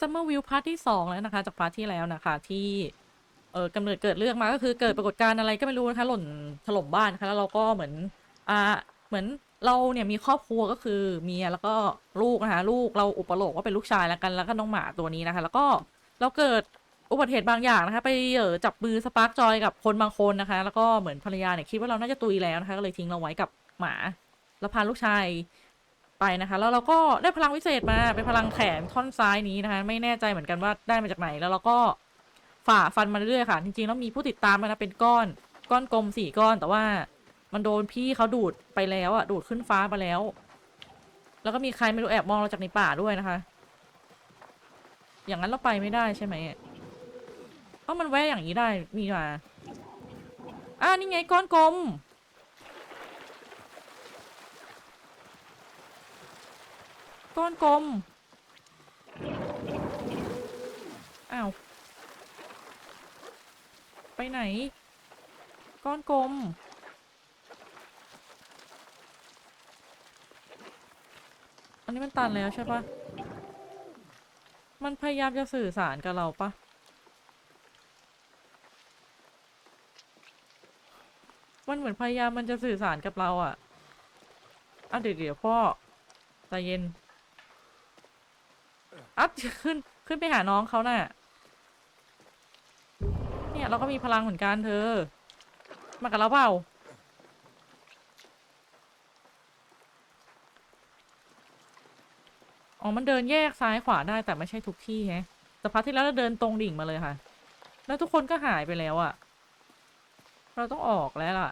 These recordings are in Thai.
ซัมเมอร์วิวพาร์ทที่สองแล้วนะคะ จากพาร์ทที่แล้วนะคะ ที่เออกำเนิดเกิดเรื่องมาก็คือเกิดปรากฏการณ์อะไรก็ไม่รู้นะคะ หล่นถล่มบ้านนะคะแล้วเราก็เหมือนอ่าเหมือนเราเนี่ยมีครอบครัวก็คือเมียแล้วก็ลูกนะคะลูกเราอุปโลกว่าเป็นลูกชายแล้วกันแล้วก็น้องหมาตัวนี้นะคะ แล้วก็เราเกิดอุบัติเหตุบางอย่างนะคะ ไปเออจับมือสปาร์กจอยกับคนบางคนนะคะ แล้วก็เหมือนภรรยาเนี่ยคิดว่าเราน่าจะตุยแล้วนะคะ ก็เลยทิ้งเราไว้กับหมา แล้วพาลูกชาย ไปนะคะ แล้วเราก็ได้พลังวิเศษมาเป็นพลังแขนท่อนซ้ายนี้นะคะ ไม่แน่ใจเหมือนกันว่าได้มาจากไหนแล้วเราก็ฝ่าฟันมาเรื่อยๆค่ะ จริงๆแล้วมีผู้ติดตามมานะเป็นก้อนก้อนกลมสี่ก้อน แต่ว่ามันโดนพี่เขาดูดไปแล้วอะดูดขึ้นฟ้าไปแล้ว แล้วก็มีใครไม่รู้แอบมองเราจากในป่าด้วยนะคะ อย่างนั้นเราไปไม่ได้ใช่ไหมเอ้ามันแวะอย่างนี้ได้มีมาอ่านี่ไงก้อนกลม ก้อนกลม อ้าว ไปไหน ก้อนกลม อันนี้มันตันแล้วใช่ปะมันพยายามจะสื่อสารกับเราปะมันเหมือนพยายามมันจะสื่อสารกับเราอะอะเดี๋ยวเดี๋ยวพ่อใจเย็น อัพขึ้นขึ้นไปหาน้องเขาน่ะ เนี่ยเราก็มีพลังเหมือนกันเธอ มากับเราเปล่า อ๋อ มันเดินแยกซ้ายขวาได้แต่ไม่ใช่ทุกที่แฮะแต่พักที่แล้วเราเดินตรงดิ่งมาเลยค่ะ แล้วทุกคนก็หายไปแล้วอะเราต้องออกแล้วล่ะ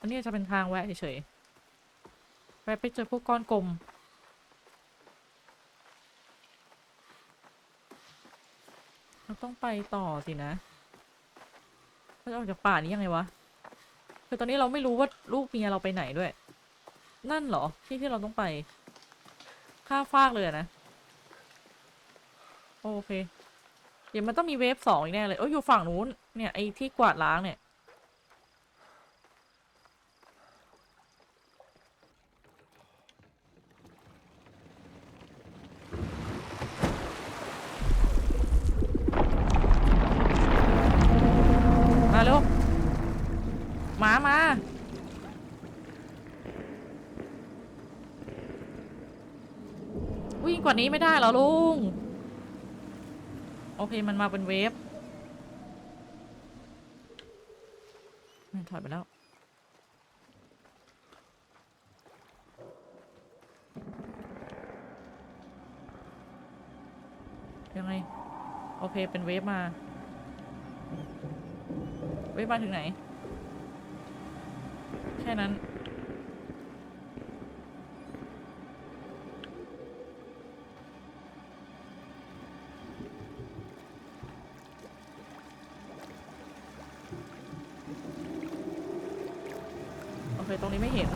อันนี้จะเป็นทางแวะเฉยๆแวะไปเจอพวกก้อนกลม เราต้องไปต่อสินะเราจะออกจากป่านี้ยังไงวะ คือตอนนี้เราไม่รู้ว่าลูกเมียเราไปไหนด้วย นั่นเหรอที่ที่เราต้องไป ข้ามฟากเลยอนะ โอเค เดี๋ยวมันต้องมีเวฟสองอีกแน่เลยเอ้ยอยู่ฝั่งนู้น เนี่ยไอ้ที่กวาดล้างเนี่ย มาเร็วหมามา วิ่ง กว่านี้ไม่ได้เหรอลุง โอเคมันมาเป็นเวฟถอยไปแล้ว ยังไง โอเคเป็นเวฟมา เวฟมาถึงไหน แค่นั้น โอเค ตรงนี้ไม่เห็น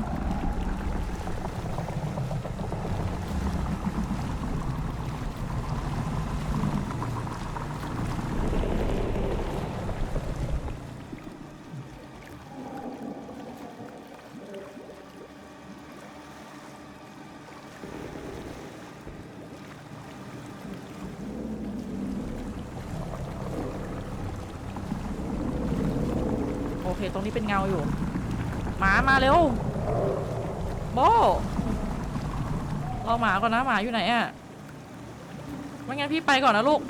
โอ เคตรงนี้เป็นเงาอยู่ หมามาเร็วโบรอหมาก่อนนะหมาอยู่ไหนอะไม่งั้นพี่ไปก่อนนะลูก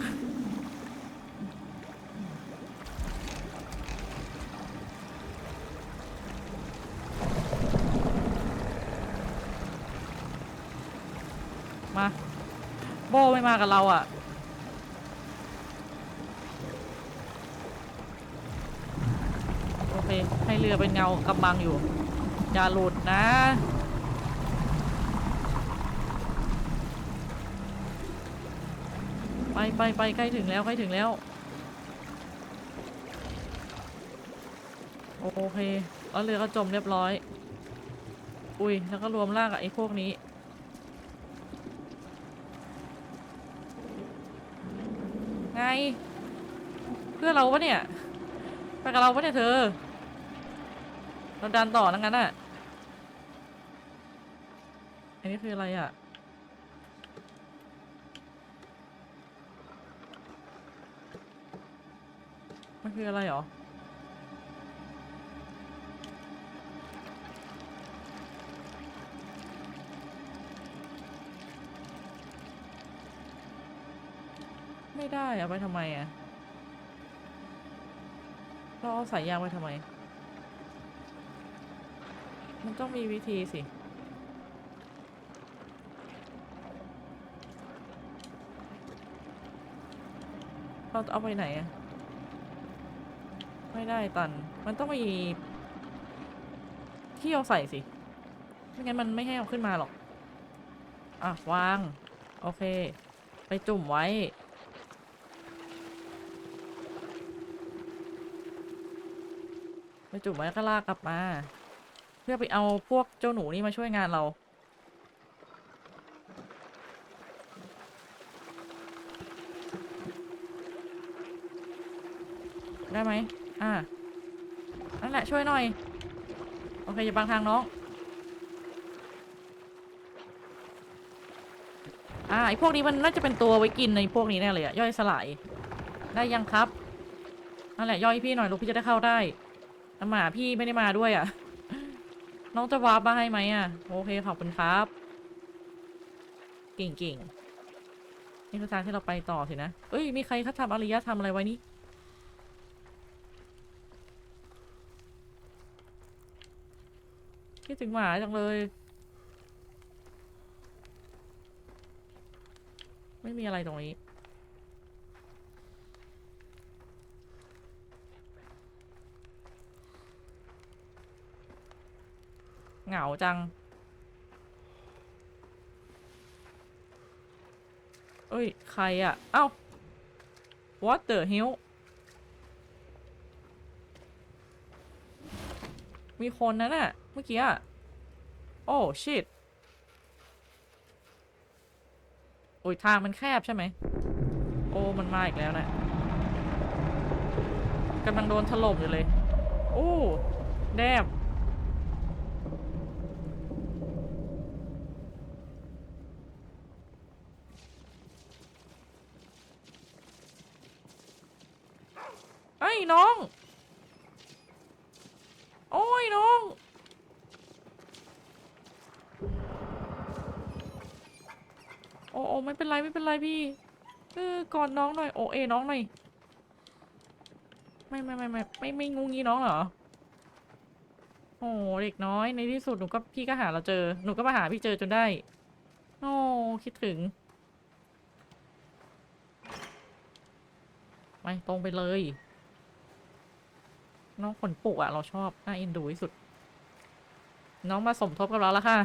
มาโบไม่มากับเราอะ โอเค ให้เรือเป็นเงากำบังอยู่ อย่าหลุดนะ ไปไปไปใกล้ถึงแล้วใกล้ถึงแล้ว โอเคแล้วเรือก็จมเรียบร้อย อุ้ยแล้วก็รวมร่างกับไอ้พวกนี้ไงเพื่อเราปะเนี่ย ไปกับเราปะเนี่ยเธอ เราดันต่อนั่นงั้นอะ อันนี้คืออะไรอะ มันคืออะไรหรอ ไม่ได้อะไปทำไมอะเราเอาสายยางไปทำไม มันต้องมีวิธีสิ เราจะเอาไปไหนอะไม่ได้ตัน มันต้องมีที่เอาใส่สิ ไม่งั้นมันไม่ให้เอาขึ้นมาหรอก อะ วาง โอเค ไปจุ่มไว้ ไปจุ่มไว้ก็ลากกลับมา พื่อไปเอาพวกเจ้าหนูนี่มาช่วยงานเรา ได้ไหมอ่านั่นแหละช่วยหน่อย โอเค อย่าบังทางน้อง อ่าไอพวกนี้มันน่าจะเป็นตัวไว้กินในพวกนี้แน่เลยอะย่อยสลาย ได้ยังครับ นั่นแหละย่อยพี่หน่อยลูกพี่จะได้เข้าได้แต่หมาพี่ไม่ได้มาด้วยอะ น้องจะวาร์ปมาให้ไหมอะ โอเค ขอบคุณครับ เก่งๆ นี่คือทางที่เราไปต่อสินะ เอ้ย มีใครเขาทำอารยธรรมอะไรไว้นี่ คิดถึงหมาจังเลย ไม่มีอะไรตรงนี้ เหงาจัง เอ้ย ใครอะเอ้า what the hell มีคนนั่นน่ะ เมื่อกี้อะโอ้ shit โอ้ยทางมันแคบใช่ไหม โอ้ มันมาอีกแล้วนะกำลังโดนถล่มอยู่เลย โอ้ แดบ น้อง โอ้ยน้อง โอ้โอ้ไม่เป็นไรไม่เป็นไรพี่เออกอดน้องหน่อยโอเอน้องหน่อยไม่ไม่ไม่ไม่ไม่ไม่งูงี้น้องเหรอโอ้เด็กน้อยในที่สุดหนูก็พี่ก็หาเราเจอหนูก็มาหาพี่เจอจนได้โอ้คิดถึงไปตรงไปเลย น้องขนปุกอะเราชอบน่าเอ็นดูที่สุด น้องมาสมทบกับเราแล้วค่ะ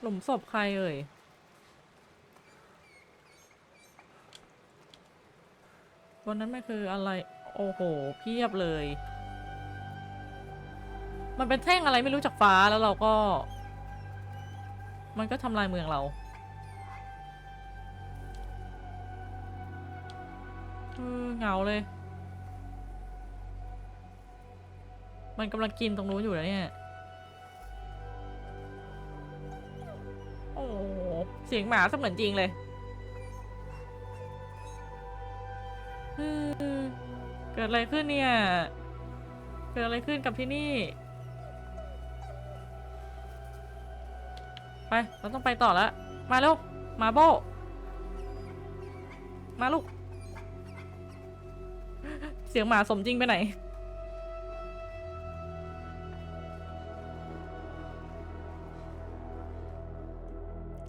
หลุมศพใครเอ่ยบนนั้นไม่คืออะไร โอ้โห เพียบเลย มันเป็นแท่งอะไรไม่รู้จากฟ้าแล้วเราก็ มันก็ทำลายเมืองเรา เออเหงาเลย มันกำลังกินตรงนู้นอยู่แล้วเนี่ย โอ้โหเสียงหมาเสมือนจริงเลยเออเกิดอะไรขึ้นเนี่ย เกิดอะไรขึ้นกับที่นี่ ไป เราต้องไปต่อแล้ว มาลูกมาโบ มาลูก เสียงหมาสมจริงไปไหน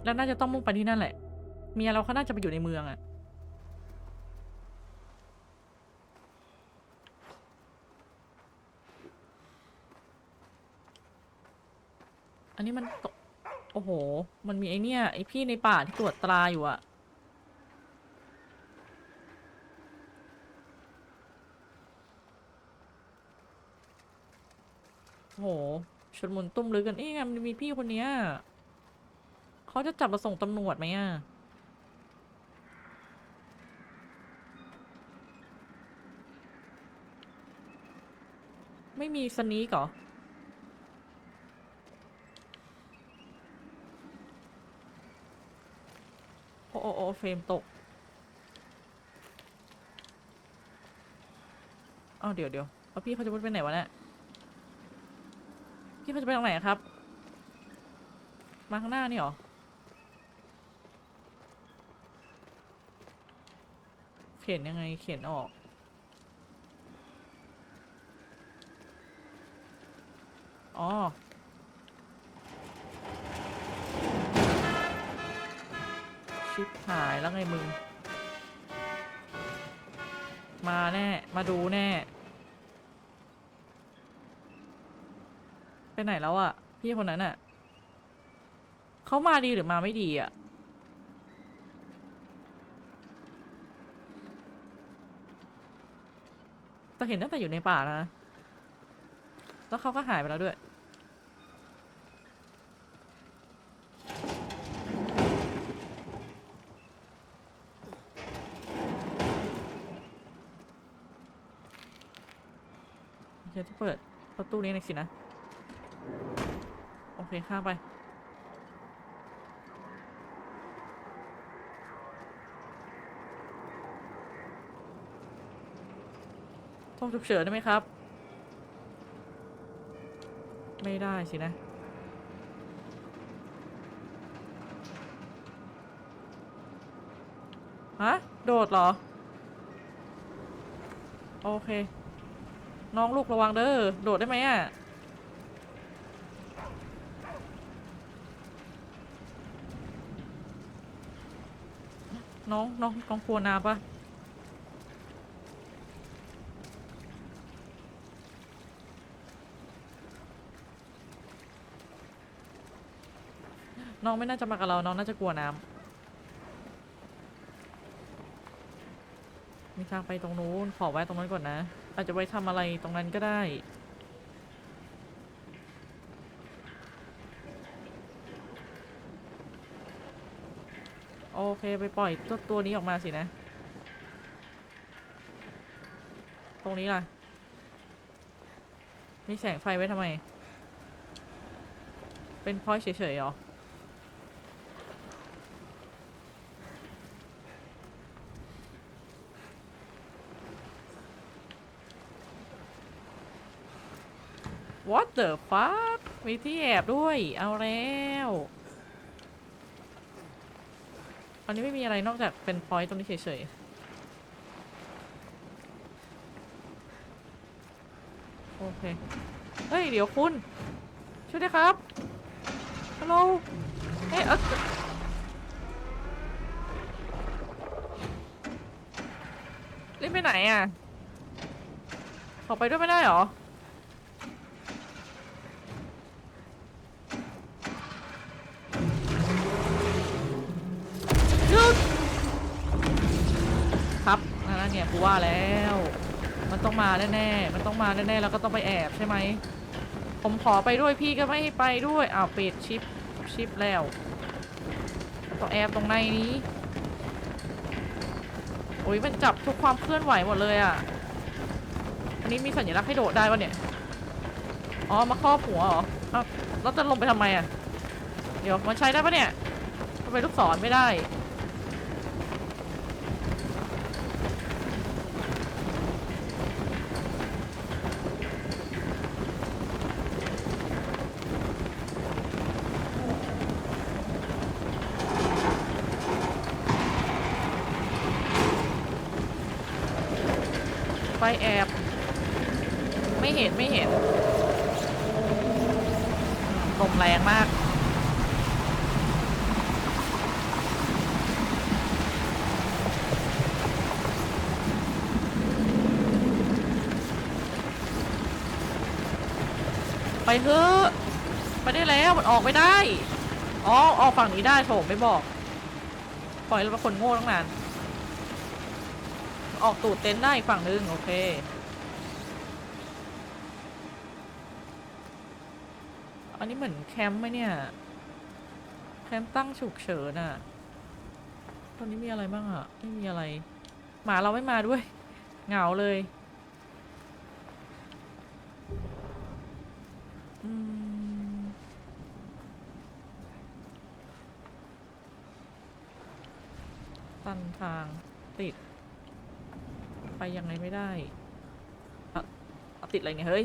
แล้วน่าจะต้องมุ่งไปที่นั่นแหละ เมียเราเขาน่าจะไปอยู่ในเมืองอะอันนี้มันตก โอ้โห มันมีไอเนี่ยไอพี่ในป่าที่ตรวจตราอยู่อะ โหชนมุนตุ้มลึกกันเอ๊ะมันมีพี่คนเนี้ยเขาจะจับมาส่งตำรวจไหมอะไม่มีสนีกเหรอโอ้โอ้เฟรมตกอ้าวเดี๋ยวเดี๋ยวแล้วพี่เขาจะมุดไปไหนวะเนี่ย พี่เราจะไปทางไหนครับ มาข้างหน้านี่หรอ เขียนยังไงเขียนออก อ๋อชิบหายแล้วไงมึง มาแน่ มาดูแน่ ไปไหนแล้วอะพี่คนนั้นอะเขามาดีหรือมาไม่ดีอะแต่เห็นตั้งแต่อยู่ในป่านะ แล้วเขาก็หายไปแล้วด้วย เดี๋จะเปิดประตูนี้หน่อยสินะ เคข้ามไป ต้องฉุกเฉินได้ไหมครับ ไม่ได้สินะฮะโดดเหรอ โอเค น้องลูกระวังเด้อ โดดได้ไหมอะ น้องน้องน้องกลัวน้ำปะน้องไม่น่าจะมากับเรา น้องน่าจะกลัวน้ำมีทางไปตรงนู้น ขอไว้ตรงนั้นก่อนนะ อาจจะไว้ทำอะไรตรงนั้นก็ได้ โอเคไปปล่อยตัวตัวนี้ออกมาสินะ ตรงนี้ล่ะ มีแสงไฟไว้ทำไม เป็นพอยเฉยๆหรอ What the fuck มีที่แอบด้วย เอาแล้ว อนนี้ไม่มีอะไรนอกจากเป็นพอยต์ตรงนี้เฉยๆ โอเค เฮ้ย เดี๋ยวคุณ ช่วยด้วยครับ ฮัลโหล เฮ้ยเออเล่นไปไหนอะ ขอไปด้วยไม่ได้หรอ ว่าแล้ว มันต้องมาแน่ๆ มันต้องมาแน่ๆ แล้วก็ต้องไปแอบใช่ไหม ผมขอไปด้วยพี่ก็ไม่ให้ไปด้วย อ้าวปิดชิปชิปแล้ว ต้องแอบตรงในนี้ โอ้ยมันจับทุกความเคลื่อนไหวหมดเลยอะ อันนี้มีสัญลักษณ์ให้โดดได้ปะเนี่ย อ๋อ มาครอบหัวเหรออ้าเราจะลงไปทำไมอะ เดี๋ยวมันใช้ได้ปะเนี่ยทำไมลูกศรไม่ได้ ไฟแอบ ไม่เห็นไม่เห็นลมแรงมาก ไปเถอะไปได้แล้วมันออกไม่ได้ อ๋อออกฝั่งนี้ได้โถไม่บอก ปล่อยเราเป็นคนโง่ตั้งนาน ออกตูดเต็นท์ได้ฝั่งหนึ่งโอเคอันนี้เหมือนแคมป์ไหมเนี่ยแคมป์ตั้งฉุกเฉินอะตอนนี้มีอะไรบ้างอะไม่มีอะไร หมาเราไม่มาด้วยเหงาเลยตันทางติด ไปยังไงไม่ได้อะเอาติดอะไรเนี่ยเฮ้ย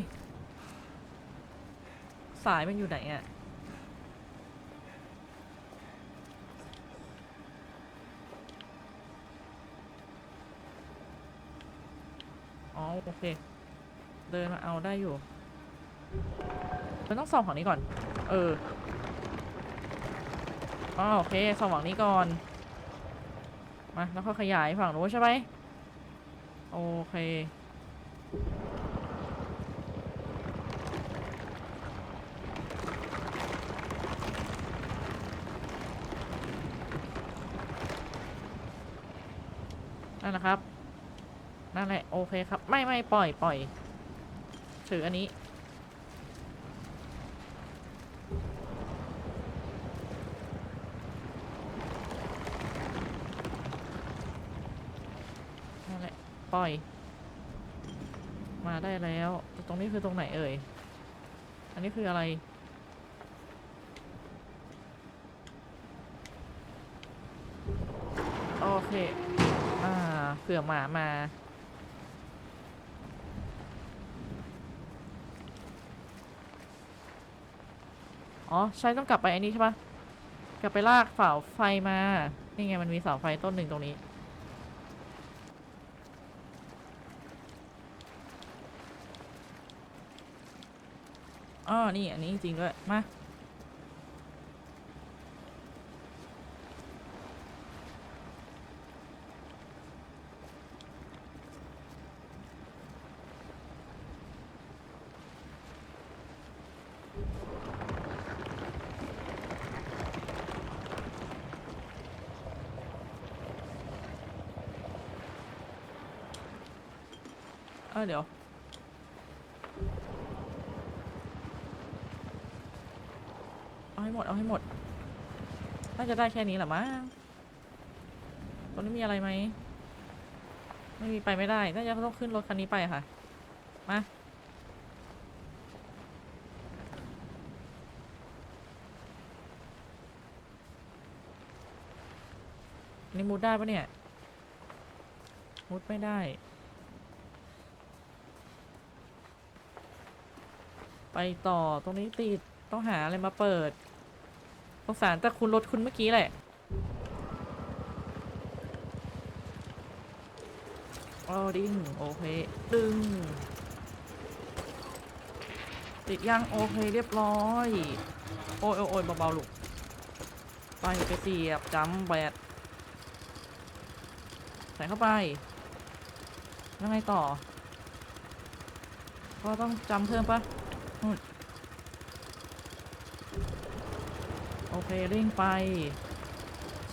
สายมันอยู่ไหนอะอ๋อโอเค เดินมาเอาได้อยู่มันต้องส่องฝั่งนี้ก่อน เอออ๋อโอเคส่องฝั่งนี้ก่อน มา แล้วก็ขยายฝั่งนู้นใช่ไหม โอเค นั่นแหละครับ นั่นแหละ โอเคครับ ไม่ไม่ปล่อยปล่อย ถืออันนี้ นั่นแหละ ปล่อย มาได้แล้ว ตรงนี้คือตรงไหนเอ่ย อันนี้คืออะไร โอเค อ่าเผื่อหมามาอ๋อ ใช่ต้องกลับไปอันนี้ใช่ปะกลับไปลากเสาไฟมา นี่ไงมันมีเสาไฟต้นหนึ่งตรงนี้ อ๋อนี่อันนี้จริงด้วย มา เออเดี๋ยว เอา ให้หมดเอาให้หมด น่าจะได้แค่นี้แหละมั้งตรงนี้มีอะไรไหม ไม่มีไปไม่ได้ น่าจะต้องขึ้นรถคันนี้ไปค่ะ มา นี่มุดได้ปะเนี่ย มุดไม่ได้ ไปต่อตรงนี้ติด ต้องหาอะไรมาเปิด สงสารแต่คุณรถคุณเมื่อกี้แหละโอ้ดิ้งโอเคดึง ติดยังโอเคเรียบร้อย โอ้ยโอ้ยอยเบาๆลูก ไปไปเสียบจำแบดใส่เข้าไป แล้วไงต่อ ก็ต้องจำเพิ่มปะนู่น โอเคเร่งไป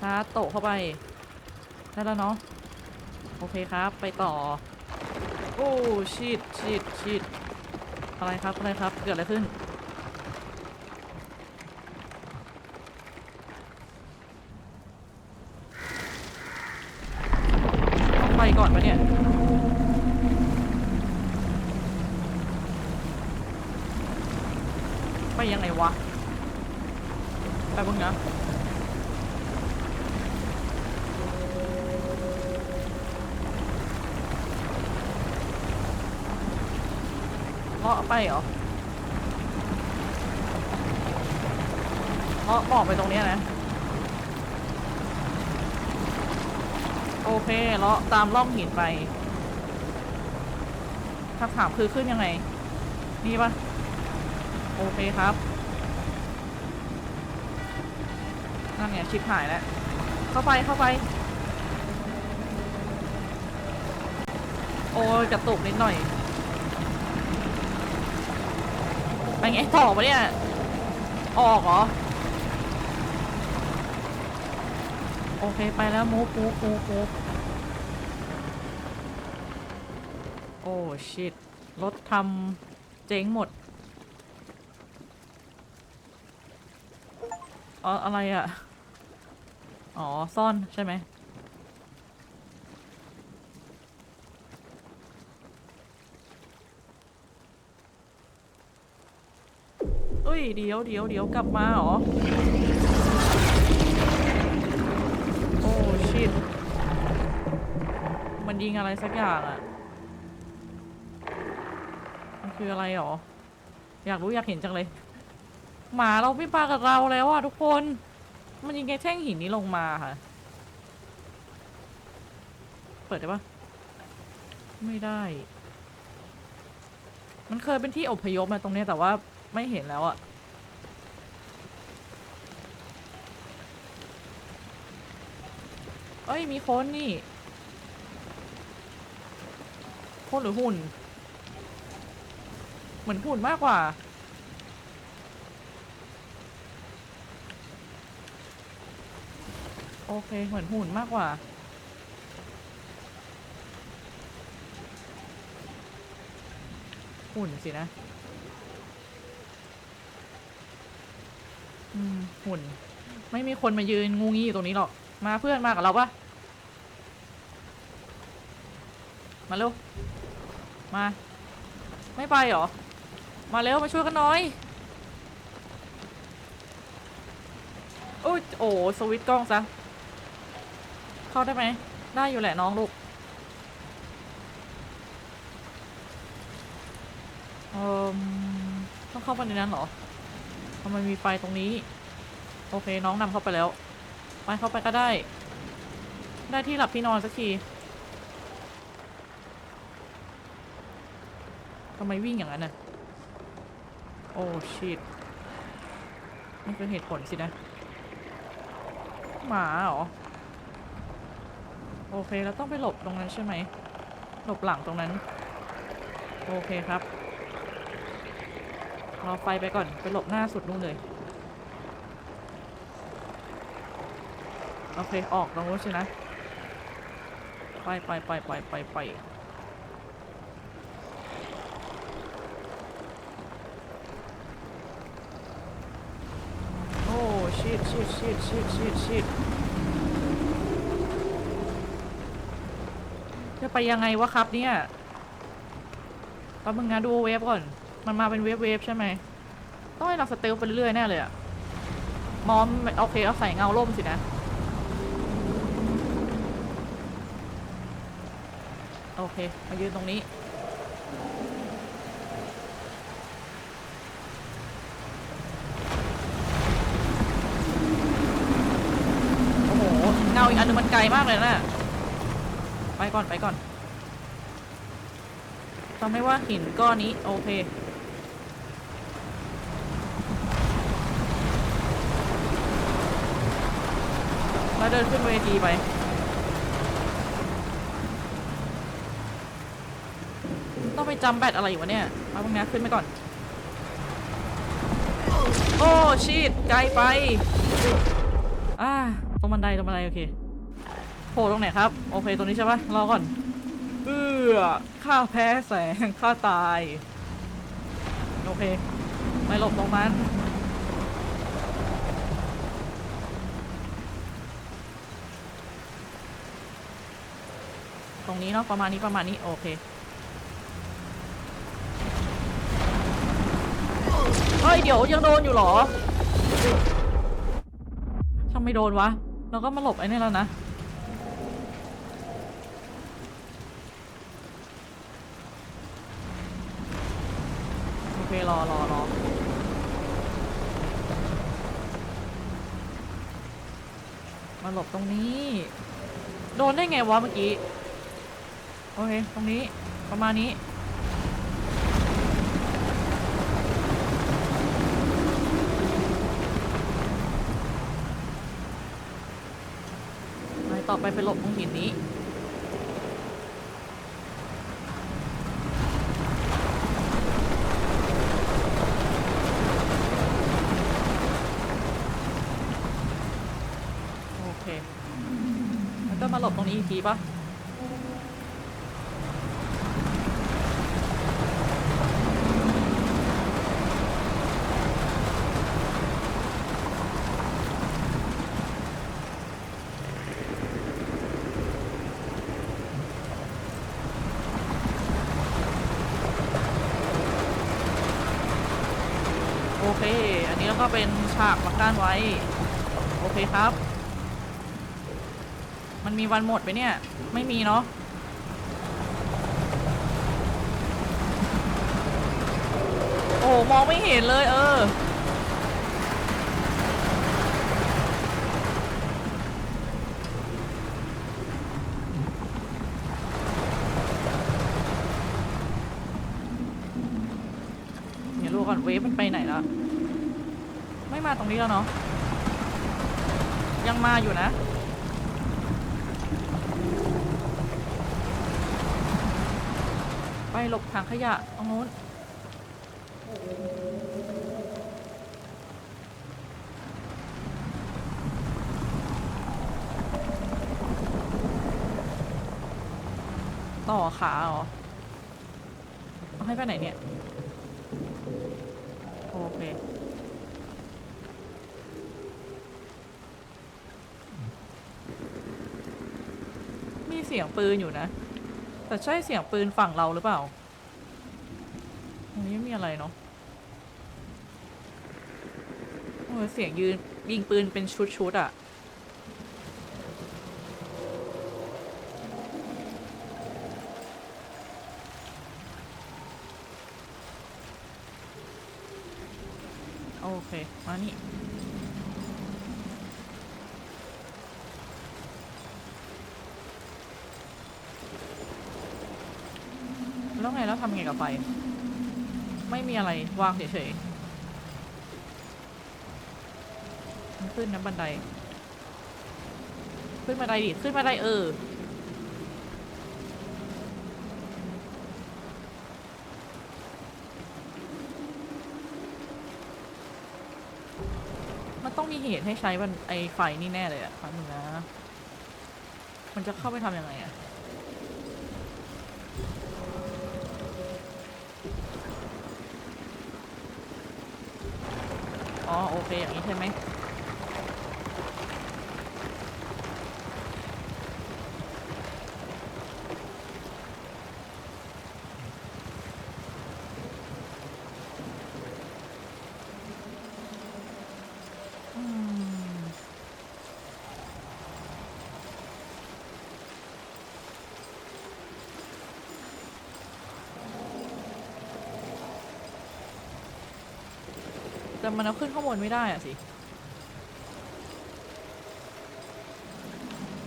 ชาร์จโตเข้าไป ได้แล้วเนาะ โอเคครับ ไปต่อ โอ้ชิดชิดชิดอะไรครับอะไรครับ เกิดอะไรขึ้น ต้องไปก่อนปะเนี่ยไปยังไงวะ ไปบ้างนะเลาะไปเหรอเลาะบอกไปตรงเนี้ยนะ โอเคเลาะตามร่องหินไปคำถามคือขึ้นยังไง นี่ปะโอเคครับ นั่นไงชิปหายแล้ว เข้าไปเข้าไป โอ้ยกระตุกนิดหน่อยไปไงต่อปะเนี่ย ออกเหรอ โอเคไปแล้วมูฟมูฟมูฟมูฟโอ้ชิตรถทำเจ๊งหมดอ๋ออะไรอะ่ะ อ๋อ ซ่อนใช่ไหมเอ้ย เดี๋ยวเดี๋ยวเดี๋ยวกลับมาเหรอ โอ้ ชิต มันยิงอะไรสักอย่างอะมันคืออะไรหรอ อยากรู้อยากเห็นจังเลย หมาเราไม่ปากับเราแล้วอะทุกคน มันยิงไอ้แท่งหินนี้ลงมาค่ะ เปิดได้ปะไม่ได้ มันเคยเป็นที่อพยพมาตรงเนี้ยแต่ว่าไม่เห็นแล้วอะเอ้ย มีคนนี่ คนหรือหุ่น เหมือนหุ่นมากกว่า โอเค เหมือนหุ่นมากกว่า หุ่นสินะ อืม หุ่น ไม่มีคนมายืนงูงี้อยู่ตรงนี้หรอก มาเพื่อนมากับเราปะมาเร็ว มา ไม่ไปหรอ มาเร็ว มาช่วยกันหน่อยโอ้ยโอ้สวิตช์กล้องซะ เข้าได้ไหม ได้อยู่แหละน้องลูก เออต้องเข้าไปในนั้นเหรอทำไมมีไฟตรงนี้ โอเคน้องนำเข้าไปแล้ว ไปเข้าไปก็ได้ ได้ที่หลับที่นอนสักทีทำไมวิ่งอย่างนั้นน่ะ โอ้ชิตนี่คือเหตุผลสินะ หมาเหรอ โอเคแล้วต้องไปหลบตรงนั้นใช่ไหม หลบหลังตรงนั้น โอเคครับรอไฟไปก่อนไปหลบหน้าสุดนู่นเลย โอเค ออกตรงนู้นใช่นะไปไปไปไปไปไปโอ้ชิดชิดชิดชิดชิดชิด จะไปยังไงวะครับเนี่ยแป๊บนึงนะดูเวฟก่อน มันมาเป็นเวฟเวฟใช่ไหมต้องให้เราสเตลไปเรื่อยๆแน่เลยอะมอมโอเคเอาใส่เงาล่มสินะ โอเค มายืนตรงนี้ โอ้โห เงาอีกอันนึงมันไกลมากเลยนะ ไปก่อนไปก่อนจำไม่ว่าหินก้อนนี้ โอเค แล้วเดินขึ้นเวทีไปต้องไปจำแบตอะไรอยู่วะเนี่ยเอาพวกนี้ขึ้นไปก่อน โอ้ชีตไกลไป อ่าตรงบันไดตรงบันไดโอเค โผล่ตรงไหนครับ โอเค ตรงนี้ใช่ปะรอก่อน เอื้อข้าแพ้แสงข้าตาย โอเค ไม่หลบตรงนั้น ตรงนี้เนาะประมาณนี้ประมาณนี้ โอเคเฮ้ยเดี๋ยวยังโดนอยู่หรอทำไมโดนวะ เราก็มาหลบไอ้นี่แล้วนะ โอเค รอรอรอมาหลบตรงนี้ โดนได้ไงวะเมื่อกี้ โอเค ตรงนี้ประมาณนี้ไปต่อไปไปหลบตรงหินนี้ โอเค แล้วก็มา หลบตรงนี้อีกทีปะโอเค อันนี้แล้วก็เป็นฉากมากั้นไว้ โอเคครับ มันมีวันหมดไปเนี่ย ไม่มีเนาะโอ้มองไม่เห็นเลยเออ เดี๋ยวดูก่อนเวฟมันไปไหนแล้ว ไม่มาตรงนี้แล้วเนาะยังมาอยู่นะ หลบถังขยะตรงนู้นต่อขาเหรอเอาให้ไปไหนเนี่ย โอเค มีเสียงปืนอยู่นะ แต่ใช่เสียงปืนฝั่งเราหรือเปล่า ตรงนี้ไม่มีอะไรเนาะโอ้ยเสียงยืนยิงปืนเป็นชุดๆอะโอเค มานี่ แล้วไงกับไฟ ไม่มีอะไรวางเฉยๆมันขึ้นนะบันได ขึ้นบันไดดิ ขึ้นบันไดเออมันต้องมีเหตุให้ใช้บันไอไฟนี่แน่เลยอะครั้งนึงนะ มันจะเข้าไปทำยังไงอะ อ๋อโอเคอย่างนี้ใช่ไหม มันเอาขึ้นข้างบนไม่ได้อะสิ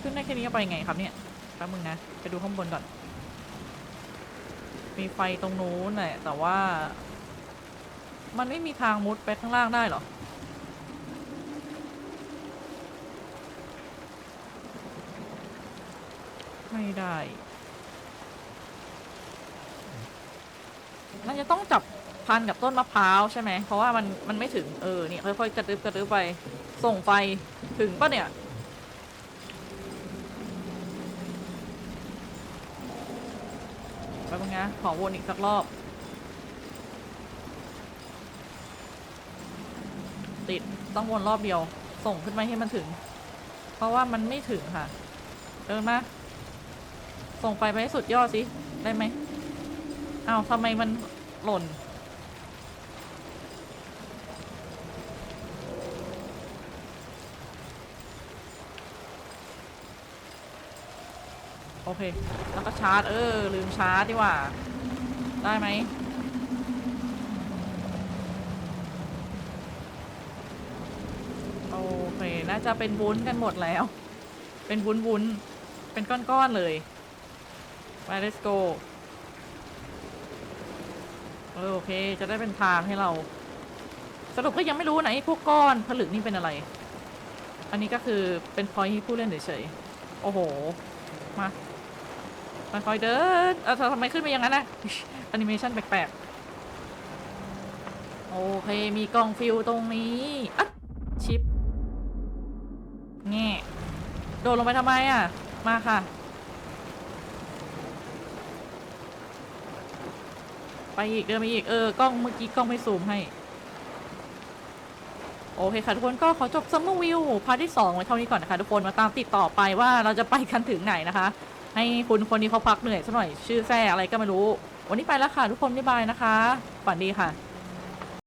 ขึ้นได้แค่นี้จะไปไงครับเนี่ยแป๊บมึงนะ ไปดูข้างบนก่อน มีไฟตรงนู้นแหละแต่ว่า มันไม่มีทางมุดไปข้างล่างได้เหรอ ไม่ได้น่าจะต้องจับ พันกับต้นมะพร้าวใช่ไหมเพราะว่ามันมันไม่ถึงเออเนี่ยค่อยๆกระดึบกระดึบไปส่งไฟถึงปะเนี่ยไปมึงนะขอวนอีกสักรอบ ติดต้องวนรอบเดียว ส่งขึ้นมาให้มันถึง เพราะว่ามันไม่ถึงค่ะเดินมาส่งไฟไปให้สุดยอดสิได้ไหมอ้าวทำไมมันหล่น โอเค แล้วก็ชาร์จ เออ ลืมชาร์จดีกว่า ได้ไหมโอเค น่าจะเป็นวุ้นกันหมดแล้ว เป็นวุ้นวุ้น เป็นก้อนๆเลยไป let's go เออโอเค จะได้เป็นทางให้เรา สรุปก็ยังไม่รู้นะไอ้พวกก้อนผลึกนี่เป็นอะไร อันนี้ก็คือเป็นพอยให้ผู้เล่นเฉยๆ โอ้โห มา ค่อยๆเดินเออทำไมขึ้นไปอย่างนั้นนะแอนิเมชันแปลกๆ โอเค มีกล่องฟิลตรงนี้อะชิปแง่โดดลงไปทำไมอะ มาค่ะ ไปอีกเดินไปอีก เออกล้องเมื่อกี้กล้องไม่ซูมให้ โอเคค่ะทุกคนก็ขอจบซัมเมอร์วิวพาร์ทที่ 2 ไว้เท่านี้ก่อนนะคะทุกคนมาตามติดต่อไปว่าเราจะไปกันถึงไหนนะคะ ให้คุณคนนี้เขาพักเหนื่อยสักหน่อย ชื่อแซ่อะไรก็ไม่รู้ วันนี้ไปแล้วค่ะ ทุกคนบ๊ายบายนะคะฝันดีค่ะ